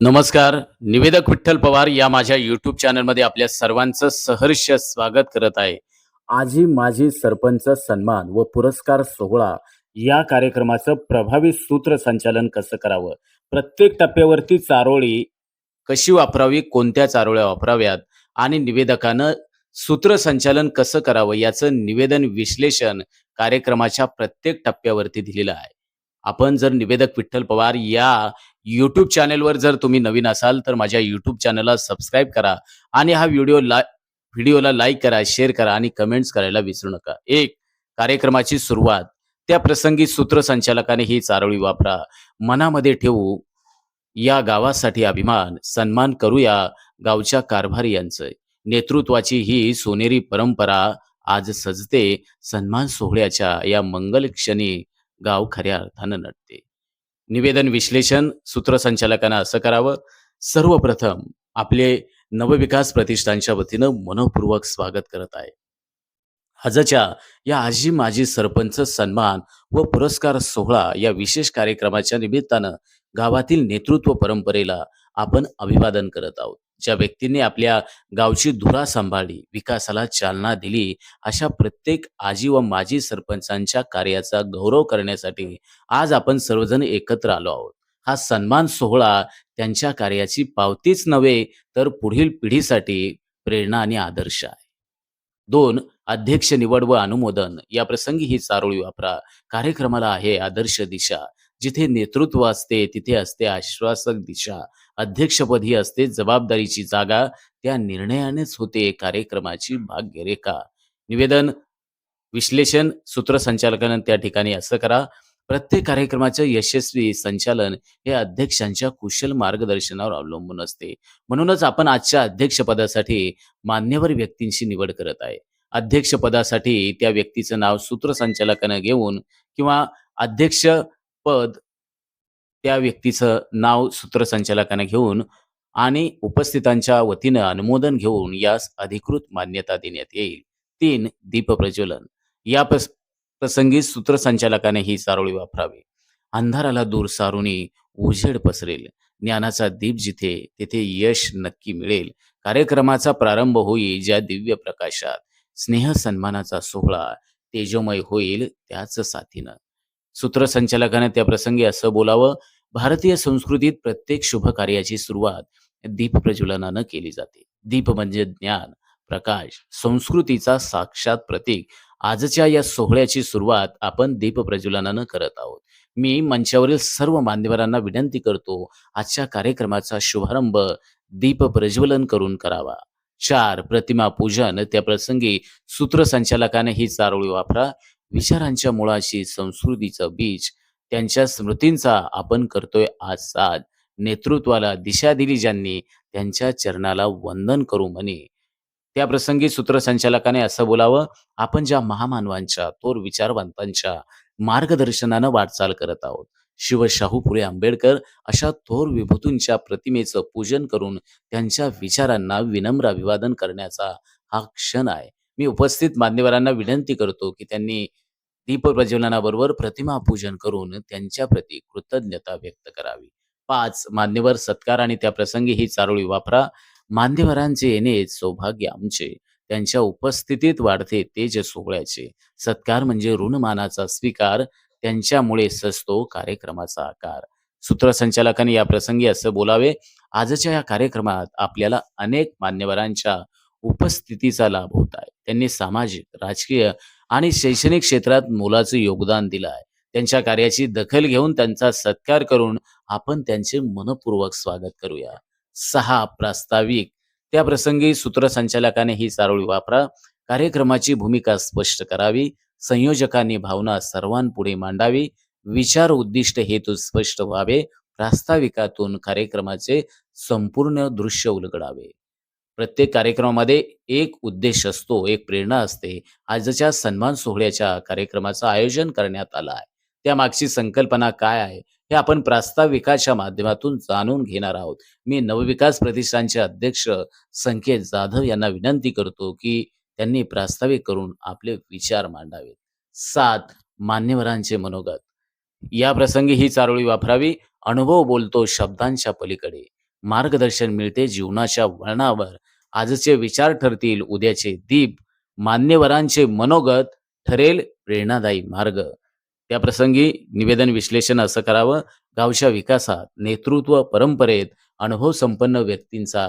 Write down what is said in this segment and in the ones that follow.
नमस्कार. निवेदक विठ्ठल पवार या माझ्या युट्यूब चॅनलमध्ये आपल्या सर्वांचं सहर्ष स्वागत करत आहे. आजी माजी सरपंच सन्मान व पुरस्कार सोहळा या कार्यक्रमाचं प्रभावी सूत्रसंचालन कसं करावं? प्रत्येक टप्प्यावरती चारोळी कशी वापरावी? कोणत्या चारोळ्या वापराव्यात? आणि निवेदकानं सूत्रसंचालन कसं करावं? याचं निवेदन विश्लेषण कार्यक्रमाच्या प्रत्येक टप्प्यावरती दिलेलं आहे. आपण जर निवेदक विठ्ठल पवार या यूट्यूब चॅनेलवर जर तुम्ही नवीन असाल तर माझ्या यूट्यूब चॅनलला सबस्क्राईब करा आणि हा व्हिडिओ ला व्हिडिओला लाईक करा शेअर करा आणि कमेंट्स करायला विसरू नका. एक कार्यक्रमाची सुरुवात. त्या प्रसंगी सूत्रसंचालकाने ही चारोळी वापरा. मनामध्ये ठेवू या गावासाठी अभिमान सन्मान करूया गावच्या कारभारी यांचं. नेतृत्वाची ही सोनेरी परंपरा आज सजते सन्मान सोहळ्याच्या या मंगल क्षणी गाव खऱ्या अर्थानं नटते. निवेदन विश्लेषण सूत्रसंचालकांना असं करावं. सर्वप्रथम आपले नवविकास प्रतिष्ठानच्या वतीनं मनपूर्वक स्वागत करत आहे. आजच्या या आजी माजी सरपंच सन्मान व पुरस्कार सोहळा या विशेष कार्यक्रमाच्या निमित्तानं गावातील नेतृत्व परंपरेला आपण अभिवादन करत आहोत. ज्या व्यक्तींनी आपल्या गावची धुरा सांभाळली विकासाला चालना दिली अशा प्रत्येक आजी व माजी सरपंचांच्या कार्याचा गौरव करण्यासाठी आज आपण सर्वजण एकत्र आलो आहोत. हा सन्मान सोहळा त्यांच्या कार्याची पावतीच नव्हे तर पुढील पिढीसाठी प्रेरणा आणि आदर्श आहे. दोन अध्यक्ष निवड व अनुमोदन. या प्रसंगी ही चारोळी वापरा. कार्यक्रमाला आहे आदर्श दिशा. जिथे नेतृत्व असते तिथे असते आश्वासक दिशा. अध्यक्षपद ही असते. जबाबदारीची जागा त्या निर्णयानेच होते. कार्यक्रमाची भाग्यरेखा. निवेदन विश्लेषण सूत्रसंचालकानं त्या ठिकाणी असं करा. प्रत्येक कार्यक्रमाचं यशस्वी संचालन हे अध्यक्षांच्या कुशल मार्गदर्शनावर अवलंबून असते. म्हणूनच आपण आजच्या अध्यक्षपदासाठी मान्यवर व्यक्तींची निवड करत आहे. अध्यक्षपदासाठी त्या व्यक्तीचं नाव सूत्रसंचालकानं घेऊन किंवा अध्यक्ष पद त्या व्यक्तीचं नाव सूत्रसंचालकाने घेऊन आणि उपस्थितांच्या वतीनं अनुमोदन घेऊन यास अधिकृत मान्यता देण्यात येईल. तीन दीप प्रज्वलन. या प्रसंगी सूत्रसंचालकाने ही चारोळी वापरावी. अंधाराला दूर सारुनी उजेड पसरेल. ज्ञानाचा दीप जिथे तिथे यश नक्की मिळेल. कार्यक्रमाचा प्रारंभ होईल ज्या दिव्य प्रकाशात. स्नेह सन्मानाचा सोहळा तेजोमय होईल त्याच साथीनं. सूत्रसंचालकाने त्या प्रसंगी असं बोलावं भारतीय संस्कृतीत प्रत्येक शुभ कार्याची सुरुवात दीप प्रज्वलनानं केली जाते. दीप म्हणजे ज्ञान प्रकाश संस्कृतीचा साक्षात प्रतीक. आजच्या या सोहळ्याची सुरुवात आपण दीप प्रज्वलनानं करत आहोत. मी मंचावरील सर्व मान्यवरांना विनंती करतो आजच्या कार्यक्रमाचा शुभारंभ दीप प्रज्वलन करून करावा. चार प्रतिमा पूजन त्या प्रसंगी सूत्रसंचालकाने ही चारोळी वापरा. विचारांच्या मुळाशी संस्कृतीचं बीज त्यांच्या स्मृतींचा आपण करतोय आज साध. नेतृत्वाला दिशा दिली ज्यांनी त्यांच्या चरणाला वंदन करू म्हणे. त्या प्रसंगी सूत्रसंचालकाने असं बोलावं आपण ज्या महामानवांच्या थोर विचारवंतांच्या मार्गदर्शनानं वाटचाल करत आहोत शिवशाहू फुले आंबेडकर अशा थोर विभूतींच्या प्रतिमेचं पूजन करून त्यांच्या विचारांना विनम्र अभिवादन करण्याचा हा क्षण आहे. मी उपस्थित मान्यवरांना विनंती करतो की त्यांनी दीप प्रज्वलनाबरोबर प्रतिमा पूजन करून त्यांच्या प्रती कृतज्ञता व्यक्त करावी. पाच मान्यवर सत्कार आणि त्या प्रसंगी ही चारोळी वापरा. मान्यवरांचे येणे सौभाग्य आमचे. त्यांच्या उपस्थितीत वाढते तेज सोहळ्याचे. सत्कार म्हणजे ऋणमानाचा स्वीकार. त्यांच्यामुळे सजतो कार्यक्रमाचा आकार. सूत्रसंचालकांनी या प्रसंगी असं बोलावे आजच्या या कार्यक्रमात आपल्याला अनेक मान्यवरांच्या उपस्थितीचा लाभ होत आहे. त्यांनी सामाजिक राजकीय आणि शैक्षणिक क्षेत्रात मोलाचं योगदान दिलं आहे. त्यांच्या कार्याची दखल घेऊन त्यांचा सत्कार करून आपण त्यांचे मनपूर्वक स्वागत करूया. सहा प्रास्ताविक. त्या प्रसंगी सूत्रसंचालकाने ही चारोळी वापरा. कार्यक्रमाची भूमिका स्पष्ट करावी. संयोजकांनी भावना सर्वांपुढे मांडावी. विचार उद्दिष्ट हेतू स्पष्ट व्हावे. प्रास्ताविकातून कार्यक्रमाचे संपूर्ण दृश्य उलगडावे. प्रत्येक कार्यक्रमामध्ये एक उद्देश असतो एक प्रेरणा असते. आजच्या सन्मान सोहळ्याच्या कार्यक्रमाचं आयोजन करण्यात आलं आहे. त्यामागची संकल्पना काय आहे? हे आपण प्रास्ताविकाच्या माध्यमातून जाणून घेणार आहोत. मी नवविकास प्रतिष्ठानचे अध्यक्ष संकेत जाधव यांना विनंती करतो की त्यांनी प्रास्ताविक करून आपले विचार मांडावेत. सात मान्यवरांचे मनोगत. या प्रसंगी ही चारोळी वापरावी. अनुभव बोलतो शब्दांच्या पलीकडे. मार्गदर्शन मिळते जीवनाच्या वळणावर. आजचे विचार ठरतील उद्याचे दीप. मान्यवरांचे मनोगत ठरेल प्रेरणादायी मार्ग. त्या प्रसंगी निवेदन विश्लेषण असं करावं. गावच्या विकासात नेतृत्व परंपरेत अनुभव संपन्न व्यक्तींचा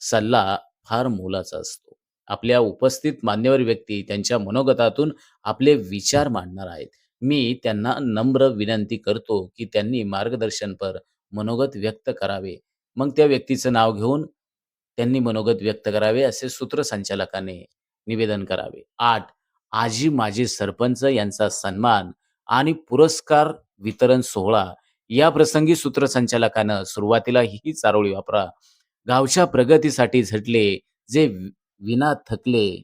सल्ला फार मोलाचा असतो. आपल्या उपस्थित मान्यवर व्यक्ती त्यांच्या मनोगतातून आपले विचार मांडणार आहेत. मी त्यांना नम्र विनंती करतो की त्यांनी मार्गदर्शनपर मनोगत व्यक्त करावे. मग त्या व्यक्तीचं नाव घेऊन त्यांनी मनोगत व्यक्त करावे असे सूत्रसंचालकाने निवेदन करावे. आठ आजी माजी सरपंच यांचा सन्मान आणि पुरस्कार वितरण सोहळा या प्रसंगी सूत्रसंचालकानं सुरुवातीला ही चारोळी वापरा. गावच्या प्रगतीसाठी झटले जे विना थकले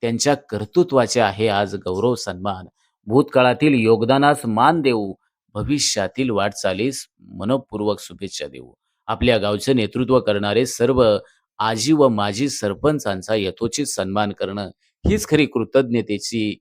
त्यांच्या कर्तृत्वाचे आहे आज गौरव सन्मान. भूतकाळातील योगदानास मान देऊ भविष्यातील वाटचालीस मनपूर्वक शुभेच्छा देऊ. आपल्या गावचे नेतृत्व करणारे सर्व आजी व माजी सरपंचांचा यथोचित सन्मान करणं हीच खरी कृतज्ञतेची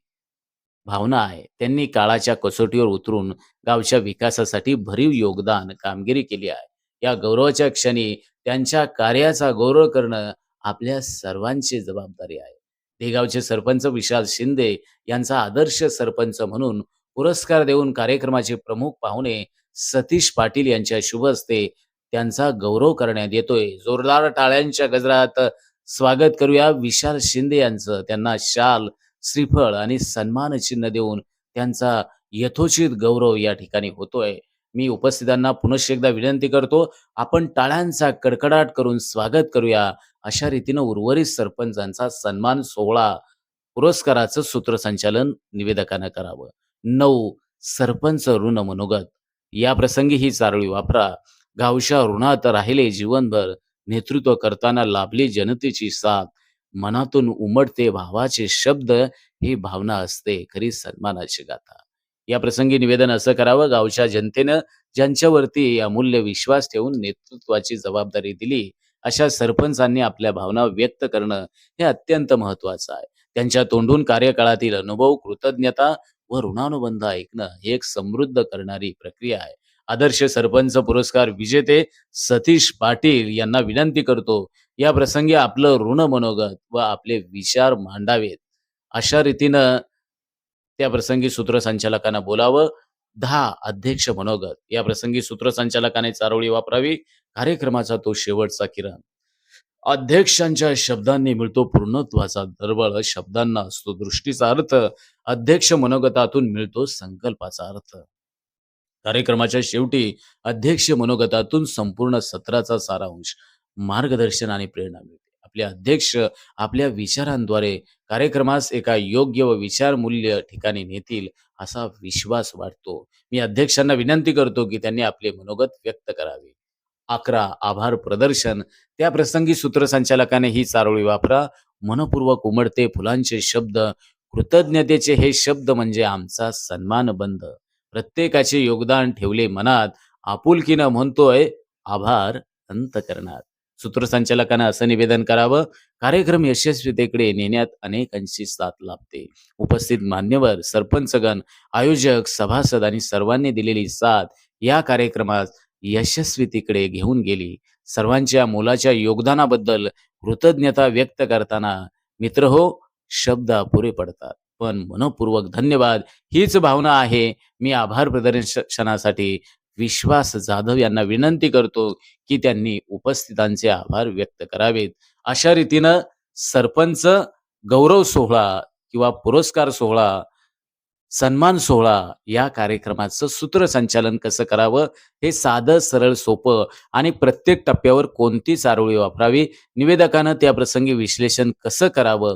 भावना आहे. त्यांनी काळाच्या कसोटीवर उतरून गावच्या विकासासाठी भरीव योगदान कामगिरी केली आहे. या गौरवाच्या क्षणी त्यांच्या कार्याचा गौरव करणं आपल्या सर्वांची जबाबदारी आहे. देगावचे सरपंच विशाल शिंदे यांचा आदर्श सरपंच म्हणून पुरस्कार देऊन कार्यक्रमाचे प्रमुख पाहुणे सतीश पाटील यांच्या शुभ हस्ते त्यांचा गौरव करण्यात येतोय. जोरदार टाळ्यांच्या गजरात स्वागत करूया विशाल शिंदे यांचं. त्यांना शाल श्रीफळ आणि सन्मान चिन्ह देऊन त्यांचा यथोचित गौरव या ठिकाणी होतोय. मी उपस्थितांना पुनश्च एकदा विनंती करतो आपण टाळ्यांचा कडकडाट करून स्वागत करूया. अशा रीतीनं उर्वरित सरपंचांचा सन्मान सोहळा पुरस्काराचं सूत्रसंचालन निवेदकानं करावं. नऊ सरपंच ऋण मनोगत. या प्रसंगी ही चारोळी वापरा. गावच्या ऋणात राहिले जीवनभर नेतृत्व करताना लाभली जनतेची साथ. मनातून उमटते भावाचे शब्द ही भावना असते खरी सन्मानाची गाथा. या प्रसंगी निवेदन असं करावं गावच्या जनतेनं ज्यांच्यावरती अमूल्य विश्वास ठेवून नेतृत्वाची जबाबदारी दिली अशा सरपंचांनी आपल्या भावना व्यक्त करणं हे अत्यंत महत्वाचं आहे. त्यांच्या तोंडून कार्यकाळातील अनुभव कृतज्ञता व ऋणानुबंध ऐकणं ही एक समृद्ध करणारी प्रक्रिया आहे. आदर्श सरपंच पुरस्कार विजेते सतीश पाटील यांना विनंती करतो. या प्रसंगी आपलं ऋण मनोगत व आपले विचार मांडावेत. अशा रीतीनं त्या प्रसंगी सूत्रसंचालकांना बोलावं. दहा अध्यक्ष मनोगत. या प्रसंगी सूत्रसंचालकाने चारोळी वापरावी. कार्यक्रमाचा तो शेवटचा किरण. अध्यक्षांच्या शब्दांनी मिळतो पूर्णत्वाचा दरबळ. शब्दांना असतो दृष्टीचा अर्थ. अध्यक्ष मनोगतातून मिळतो संकल्पाचा अर्थ. कार्यक्रमाच्या शेवटी अध्यक्ष मनोगतातून संपूर्ण सत्राचा सारांश मार्गदर्शन आणि प्रेरणा मिळते. आपले अध्यक्ष आपल्या विचारांद्वारे कार्यक्रमास एका योग्य व विचार मूल्य ठिकाणी नेतील असा विश्वास वाटतो मी अध्यक्षांना विनंती करतो की त्यांनी आपले मनोगत व्यक्त करावे. अकरा आभार प्रदर्शन. त्या प्रसंगी सूत्रसंचालकाने ही चारोळी वापरा. मनपूर्वक उमडते फुलांचे शब्द. कृतज्ञतेचे हे शब्द म्हणजे आमचा सन्मान बंद प्रत्येकाचे योगदान ठेवले मनात आपुलकीनं म्हणतोय आभार अंतकरणात सूत्रसंचालकांना असं निवेदन करावं कार्यक्रम यशस्वीतेकडे नेण्यात अनेकांची साथ लाभते. उपस्थित मान्यवर सरपंचगण आयोजक सभासद आणि सर्वांनी दिलेली साथ या कार्यक्रमात यशस्वीतेकडे घेऊन गेली. सर्वांच्या मोलाच्या योगदानाबद्दल कृतज्ञता व्यक्त करताना मित्र हो शब्द अपुरे पडतात. पण मनपूर्वक धन्यवाद. हीच भावना आहे. मी आभार प्रदर्शनासाठी विश्वास जाधव यांना विनंती करतो की त्यांनी उपस्थितांचे आभार व्यक्त करावेत. अशा रीतीनं सरपंच गौरव सोहळा किंवा पुरस्कार सोहळा सन्मान सोहळा या कार्यक्रमाचं सूत्रसंचालन कसं करावं हे साधं सरळ सोपं आणि प्रत्येक टप्प्यावर कोणती चारोळी वापरावी? निवेदकानं त्या प्रसंगी विश्लेषण कसं करावं?